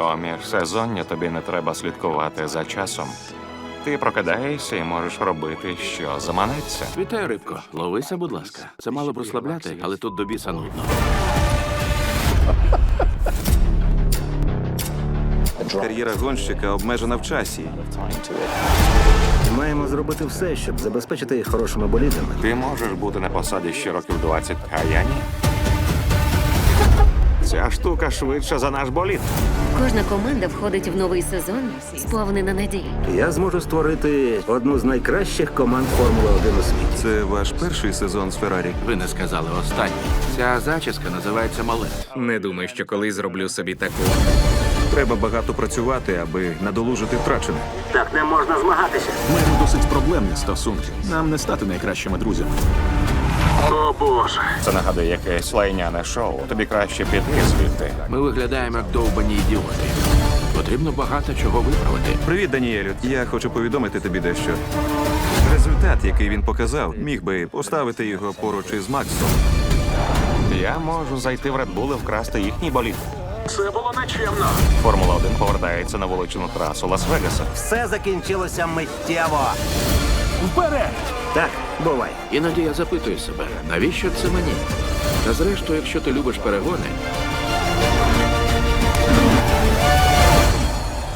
У міжсезоння тобі не треба слідкувати за часом. Ти прокидаєшся і можеш робити, що заманеться. Вітаю, рибко. Ловися, будь ласка. Це мало б розслабляти, але тут до біса нудно. Кар'єра гонщика обмежена в часі. Маємо зробити все, щоб забезпечити їх хорошими болідами. Ти можеш бути на посаді ще років 20, а я ні. Ця штука швидша за наш болід. Кожна команда входить в новий сезон сповнена надії. Я зможу створити одну з найкращих команд Формули 1 у світі. Це ваш перший сезон з Феррарі. Ви не сказали останній. Ця зачіска називається малет. Не думаю, що колись зроблю собі таку. Треба багато працювати, аби надолужити втрачене. Так не можна змагатися. Маємо досить проблемні стосунки. Нам не стати найкращими друзями. Це нагадує якесь лайняне шоу. Тобі краще піти звідти. Ми виглядаємо як довбані ідіоти. Потрібно багато чого виправити. Привіт, Даніелю. Я хочу повідомити тобі дещо. Результат, який він показав, міг би поставити його поруч із Максом. Я можу зайти в Red Bull і вкрасти їхній болід. Це було нечемно. Формула 1 повертається на вуличну трасу Лас-Вегаса. Все закінчилося миттєво. Вперед! Так, бувай. Іноді я запитую себе, навіщо це мені? Та зрештою, якщо ти любиш перегони,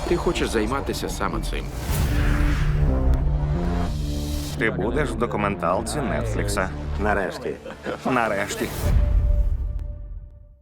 ти хочеш займатися саме цим. Ти будеш в документалці Нетфлікса. Нарешті. Нарешті.